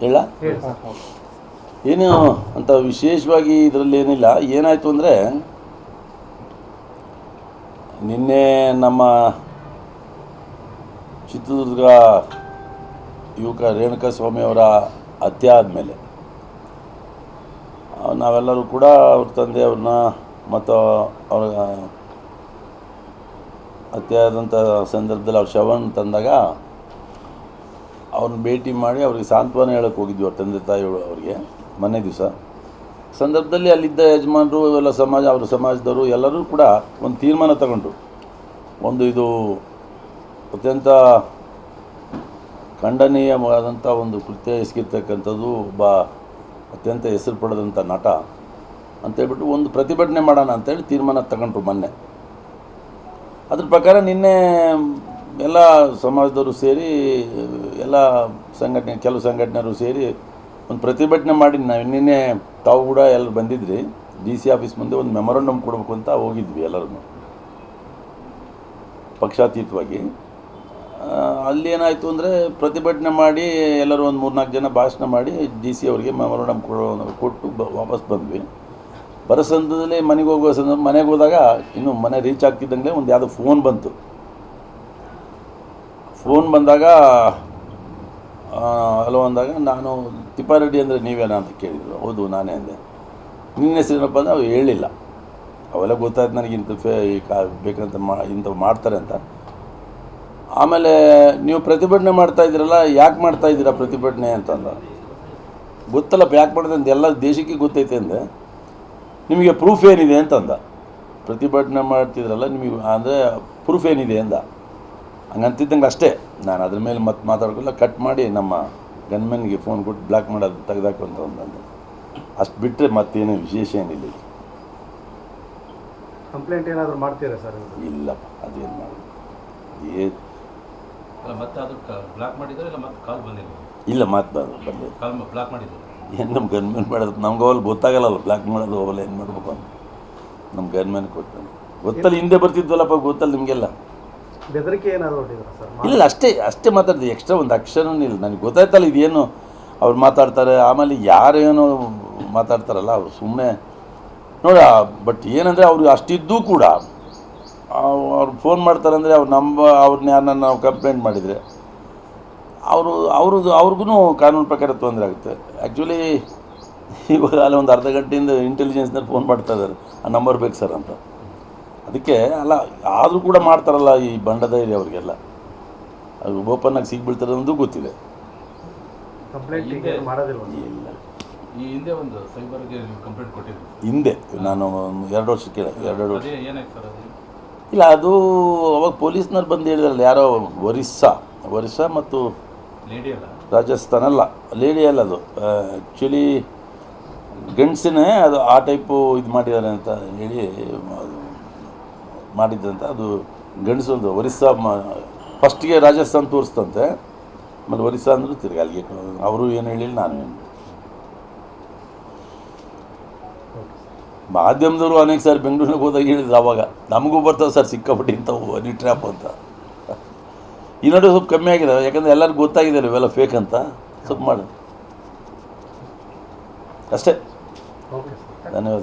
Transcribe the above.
ಹೇಳ ಏನು ಅಂತ ವಿಶೇಷವಾಗಿ ಇದರಲ್ಲಿ ಏನಿಲ್ಲ. ಏನಾಯಿತು ಅಂದರೆ ನಿನ್ನೆ ನಮ್ಮ ಚಿತ್ರದುರ್ಗ ಯುವಕ ರೇಣುಕಾ ಸ್ವಾಮಿ ಅವರ ಹತ್ಯೆ ಆದಮೇಲೆ ನಾವೆಲ್ಲರೂ ಕೂಡ ಅವ್ರ ತಂದೆಯವ್ರನ್ನ ಮತ್ತು ಅವ್ರ ಹತ್ಯೆ ಆದಂಥ ಸಂದರ್ಭದಲ್ಲಿ ಅವ್ರ ಶವನ ತಂದಾಗ ಅವ್ರನ್ನ ಭೇಟಿ ಮಾಡಿ ಅವ್ರಿಗೆ ಸಾಂತ್ವನ ಹೇಳಕ್ಕೆ ಹೋಗಿದ್ವಿ ಅವ್ರ ತಂದೆ ತಾಯಿ ಅವರಿಗೆ ಮೊನ್ನೆ ದಿವಸ. ಸಂದರ್ಭದಲ್ಲಿ ಅಲ್ಲಿದ್ದ ಯಜಮಾನರು ಎಲ್ಲ ಸಮಾಜ, ಅವ್ರ ಸಮಾಜದವರು ಎಲ್ಲರೂ ಕೂಡ ಒಂದು ತೀರ್ಮಾನ ತಗೊಂಡ್ರು. ಒಂದು ಇದು ಅತ್ಯಂತ ಖಂಡನೀಯವಾದಂಥ ಒಂದು ಕೃತ್ಯ ಎಸಗಿರ್ತಕ್ಕಂಥದ್ದು ಒಬ್ಬ ಅತ್ಯಂತ ಹೆಸರು ಪಡೆದಂಥ ನಟ ಅಂತೇಳ್ಬಿಟ್ಟು ಒಂದು ಪ್ರತಿಭಟನೆ ಮಾಡೋಣ ಅಂತೇಳಿ ತೀರ್ಮಾನ ತಗೊಂಡ್ರು ಮೊನ್ನೆ. ಅದ್ರ ಪ್ರಕಾರ ನಿನ್ನೆ ಎಲ್ಲ ಸಮಾಜದವರು ಸೇರಿ ಎಲ್ಲ ಸಂಘಟನೆ ಕೆಲವು ಸಂಘಟನೆಯವರು ಸೇರಿ ಒಂದು ಪ್ರತಿಭಟನೆ ಮಾಡಿ ನಾವು ನಿನ್ನೆ ತಾವು ಕೂಡ ಎಲ್ಲರು ಬಂದಿದ್ರಿ. ಡಿ ಸಿ ಆಫೀಸ್ ಮುಂದೆ ಒಂದು ಮೆಮೊರಂಡಮ್ ಕೊಡಬೇಕು ಅಂತ ಹೋಗಿದ್ವಿ ಎಲ್ಲರೂ ಪಕ್ಷಾತೀತವಾಗಿ. ಅಲ್ಲಿ ಏನಾಯಿತು ಅಂದರೆ ಪ್ರತಿಭಟನೆ ಮಾಡಿ ಎಲ್ಲರೂ ಒಂದು ಮೂರ್ನಾಲ್ಕು ಜನ ಭಾಷಣ ಮಾಡಿ ಡಿ ಸಿ ಅವರಿಗೆ ಮೆಮೊರಂಡಮ್ ಕೊಡೋ ಕೊಟ್ಟು ಬ, ವಾಪಸ್ ಬಂದ್ವಿ. ಬರೋ ಸಂದರ್ಭದಲ್ಲಿ ಮನೆಗೆ ಹೋಗುವ ಸಂದರ್ಭ, ಮನೆಗೆ ಹೋದಾಗ ಇನ್ನು ಮನೆ ರೀಚ್ ಆಗ್ತಿದ್ದಂಗೆ ಒಂದು ಯಾವುದೋ ಫೋನ್ ಬಂತು. ಫೋನ್ ಬಂದಾಗ ಹಲೋ ಅಂದಾಗ, ನಾನು ತಿಪ್ಪಾರೆಡ್ಡಿ ಅಂದರೆ ನೀವೇನಾ ಅಂತ ಕೇಳಿದ್ರು. ಹೌದು, ನಾನೇ ಅಂದೆ. ನಿನ್ನ ಹೆಸರೇನಪ್ಪ ಅಂದರೆ ಅವ್ರು ಹೇಳಿಲ್ಲ. ಅವೆಲ್ಲ ಗೊತ್ತಾಯ್ತು ನನಗೆ, ಇಂಥ ಫೇ ಬೇಕಂತ ಮಾ, ಇಂಥವು ಮಾಡ್ತಾರೆ ಅಂತ. ಆಮೇಲೆ ನೀವು ಪ್ರತಿಭಟನೆ ಮಾಡ್ತಾ ಇದ್ದೀರಲ್ಲ, ಯಾಕೆ ಮಾಡ್ತಾ ಇದ್ದೀರಾ ಪ್ರತಿಭಟನೆ ಅಂತಂದ ಗೊತ್ತಲ್ಲಪ್ಪ, ಯಾಕೆ ಮಾಡಿದೆ ಅಂತ ಎಲ್ಲ ದೇಶಕ್ಕೆ ಗೊತ್ತೈತೆ ಅಂದೆ. ನಿಮಗೆ ಪ್ರೂಫ್ ಏನಿದೆ ಅಂತಂದ ಪ್ರತಿಭಟನೆ ಮಾಡ್ತಿದ್ರಲ್ಲ, ನಿಮಗೆ, ಅಂದರೆ ಪ್ರೂಫ್ ಏನಿದೆ ಅಂದ. ಹಂಗಂತಿದ್ದಂಗೆ ಅಷ್ಟೇ. ನಾನು ಅದ್ರ ಮೇಲೆ ಮತ್ತೆ ಮಾತಾಡ್ಕೊಳ್ಳ ಕಟ್ ಮಾಡಿ ನಮ್ಮ ಗನ್ಮೆನ್ಗೆ ಫೋನ್ ಕೊಟ್ಟು ಬ್ಲಾಕ್ ಮಾಡೋದು ತೆಗ್ದಾಕು ಅಂತ ಅಂದಂದೆ ಅಷ್ಟು ಬಿಟ್ಟರೆ ಮತ್ತೇನು ವಿಶೇಷ ಏನಿಲ್ಲ ಇಲ್ಲಿ. ಕಂಪ್ಲೇಂಟ್ ಏನಾದರೂ ಮಾಡ್ತೀರಾ ಸರ್ ಇಲ್ಲಪ್ಪ ಅದೇನು ಮಾಡಿ ಏ ಮತ್ತೆ ಅದು ಬ್ಲಾಕ್ ಮಾಡಿದ್ರೆ ಇಲ್ಲ ಮತ್ತೆ ಕಾಲ್ ಬಂದಿಲ್ಲ ಇಲ್ಲ ಮತ್ತೆ ಬಂದೆ ಕಾಲ್ ಬ್ಲಾಕ್ ಮಾಡಿದ್ರು ಏನು ನಮ್ಮ ಗನ್ಮೆನ್ ಮಾಡೋದು? ನಮ್ಗೆ ಅವಾಗ ಗೊತ್ತಾಗಲ್ಲಲ್ಲ ಬ್ಲಾಕ್ ಮಾಡೋದು ಅವಲ್ಲ ಏನು ಮಾಡ್ಬೇಕು ಅಂತ. ನಮ್ಮ ಗನ್ಮೆನ್ ಕೊಟ್ಟು ಗೊತ್ತಲ್ಲ ಹಿಂದೆ ಬರ್ತಿದ್ವಲ್ಲಪ್ಪ ಗೊತ್ತಲ್ಲ ನಿಮಗೆಲ್ಲ. ಬೆದರಿಕೆ ಏನಾದರೂ ಇಲ್ಲ, ಅಷ್ಟೇ ಅಷ್ಟೇ ಮಾತಾಡ್ತೀವಿ ಎಕ್ಸ್ಟ್ರಾ ಒಂದು ಅಕ್ಷರನೂ ಇಲ್ಲ. ನನಗೆ ಗೊತ್ತಾಯ್ತಲ್ಲ ಇದೇನು ಅವ್ರು ಮಾತಾಡ್ತಾರೆ. ಆಮೇಲೆ ಯಾರೇನೋ ಮಾತಾಡ್ತಾರಲ್ಲ, ಅವ್ರು ಸುಮ್ಮನೆ ನೋಡ ಬಟ್ ಏನಂದರೆ ಅವ್ರಿಗೆ ಅಷ್ಟಿದ್ದೂ ಕೂಡ ಅವ್ರು ಫೋನ್ ಮಾಡ್ತಾರೆ ಅಂದರೆ ಅವ್ರು ನಂಬ ಅವ್ರನ್ನ ಯಾರನ್ನ ನಾವು ಕಂಪ್ಲೇಂಟ್ ಮಾಡಿದರೆ ಅವರು ಅವ್ರದ್ದು ಅವ್ರಿಗೂ ಕಾನೂನು ಪ್ರಕಾರ ತೊಂದರೆ ಆಗುತ್ತೆ. ಆ್ಯಕ್ಚುಲಿ ಇವಾಗ ಅಲ್ಲಿ ಒಂದು ಅರ್ಧ ಗಂಟೆಯಿಂದ ಇಂಟೆಲಿಜೆನ್ಸ್ನಲ್ಲಿ ಫೋನ್ ಮಾಡ್ತಾ ಇದ್ದಾರೆ ಆ ನಂಬರ್ ಬೇಕು ಸರ್ ಅಂತ. ಅದಕ್ಕೆ ಅಲ್ಲ ಆದರೂ ಕೂಡ ಮಾಡ್ತಾರಲ್ಲ ಈ ಬಂಡಧೈರ್ಯ ಅವ್ರಿಗೆಲ್ಲ. ಅದು ಓಪನ್ನಾಗಿ ಸಿಗ್ಬಿಡ್ತಾರೆ ಅನ್ನೋದು ಗೊತ್ತಿದೆ. ಇಲ್ಲ. ಹಿಂದೆ ಒಂದು ಸೈಬರ್ಗೆ ನೀವು ಕಂಪ್ಲೇಂಟ್ ಕೊಟ್ಟಿದ್ರಿ ಹಿಂದೆ ನಾನು ಎರಡು ವರ್ಷಕ್ಕೆ ಎರಡು ವರ್ಷ. ಅದೇ ಎರಡೆರಡು ಸರ್ ಅದು? ಇಲ್ಲ ಅದು ಅವಾಗ ಪೊಲೀಸ್ನವ್ರು ಬಂದು ಹೇಳಿದ್ರಲ್ಲ ಯಾರೋ ಒರಿಸ್ಸಾ ಒರಿಸ್ಸಾ ಮತ್ತು ಲೇಡಿ ಅಲ್ಲ? ರಾಜಸ್ಥಾನ ಅಲ್ಲ ಲೇಡಿ ಅಲ್ಲ ಅದು. ಆ್ಯಕ್ಚುಲಿ ಗಂಡಸಿನೇ ಅದು ಆ ಟೈಪು ಇದು ಮಾಡಿದ್ದಾರೆ ಅಂತ ಹೇಳಿ ಅದು ಮಾಡಿದ್ದಂತ ಅದು ಗಂಡಸೊಂದು ಒರಿಸ್ಸಾ ಮ ಫಸ್ಟಿಗೆ ರಾಜಸ್ಥಾನ್ ತೋರಿಸ್ತಂತೆ ಆಮೇಲೆ ಒರಿಸ್ಸಾ ಅಂದರೂ ತಿರ್ಗಿ ಅಲ್ಲಿಗೆ ಅವರು ಏನು ಹೇಳಿಲ್ಲ ನಾನು ಏನು ಮಾಧ್ಯಮದವರು ಅನೇಕ ಸಾರಿ ಬೆಂಗಳೂರಿಗೆ ಹೋದಾಗ ಹೇಳಿದ್ರು ಅವಾಗ ನಮಗೂ ಬರ್ತವೆ ಸರ್ ಸಿಕ್ಕಾಪಟ್ಟಿ ಇಂಥವು ಅನಿ ಟ್ರ್ಯಾಪ್ ಅಂತ. ಈ ನಡುವೆ ಸ್ವಲ್ಪ ಕಮ್ಮಿ ಆಗಿದೆ ಯಾಕಂದರೆ ಎಲ್ಲರಿಗೂ ಗೊತ್ತಾಗಿದೆ ಇವೆಲ್ಲ ಫೇಕ್ ಅಂತ. ಸ್ವಲ್ಪ ಮಾಡಿ. ಅಷ್ಟೇ. ಧನ್ಯವಾದ